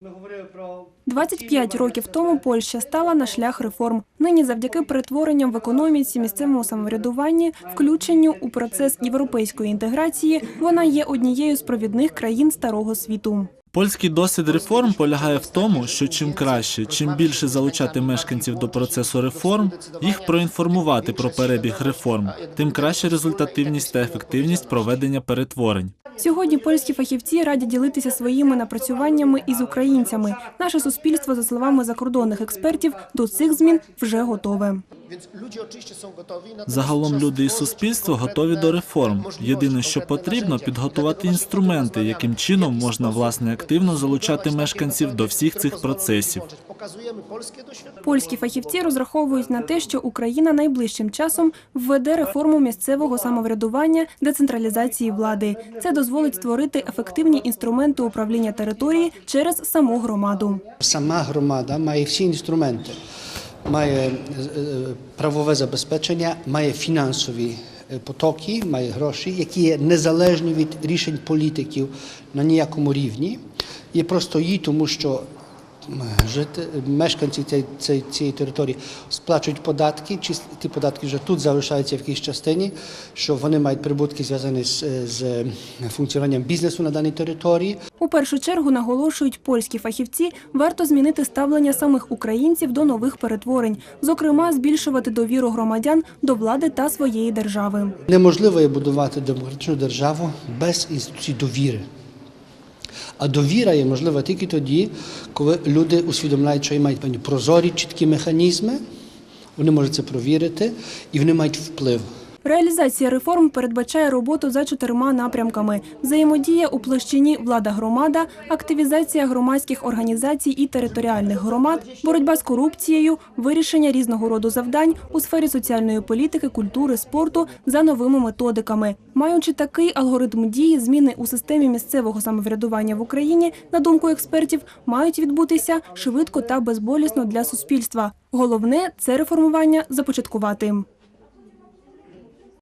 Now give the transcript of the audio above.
Ми говорили про 25 років тому Польща стала на шлях реформ. Нині, завдяки перетворенням в економіці, місцевому самоврядуванні, включенню у процес європейської інтеграції, вона є однією з провідних країн старого світу. Польський досвід реформ полягає в тому, що чим краще, чим більше залучати мешканців до процесу реформ, їх проінформувати про перебіг реформ, тим краще результативність та ефективність проведення перетворень. Сьогодні польські фахівці раді ділитися своїми напрацюваннями із українцями. Наше суспільство, за словами закордонних експертів, до цих змін вже готове. Загалом люди і суспільство готові до реформ. Єдине, що потрібно, підготувати інструменти, яким чином можна власне активно залучати мешканців до всіх цих процесів. Pokazujemy polskie doświadczenie. Польські фахівці розраховують на те, що Україна найближчим часом введе реформу місцевого самоврядування, децентралізації влади. Це дозволить створити ефективні інструменти управління території через саму громаду. Сама громада має всі інструменти, має е, правове забезпечення, має фінансові е, потоки, має гроші, які є незалежні від рішень політиків на ніякому рівні. Є просто їй, тому що жити, мешканці цієї, цієї, території сплачують податки, чи ті податки вже тут залишаються в якійсь частині, що вони мають прибутки зв'язані з, з функціонуванням бізнесу на даній території. У першу чергу наголошують польські фахівці, варто змінити ставлення самих українців до нових перетворень, зокрема, збільшувати довіру громадян до влади та своєї держави. Неможливо є будувати демократичну державу без інституцій довіри. А довіра є можлива тільки тоді, коли люди усвідомляють, що мають певні прозорі, чіткі механізми, вони можуть це провірити і вони мають вплив. Реалізація реформ передбачає роботу за чотирма напрямками: взаємодія у площині влада-громада, активізація громадських організацій і територіальних громад, боротьба з корупцією, вирішення різного роду завдань у сфері соціальної політики, культури, спорту за новими методиками. Маючи такий алгоритм дії, зміни у системі місцевого самоврядування в Україні, на думку експертів, мають відбутися швидко та безболісно для суспільства. Головне це реформування започаткувати.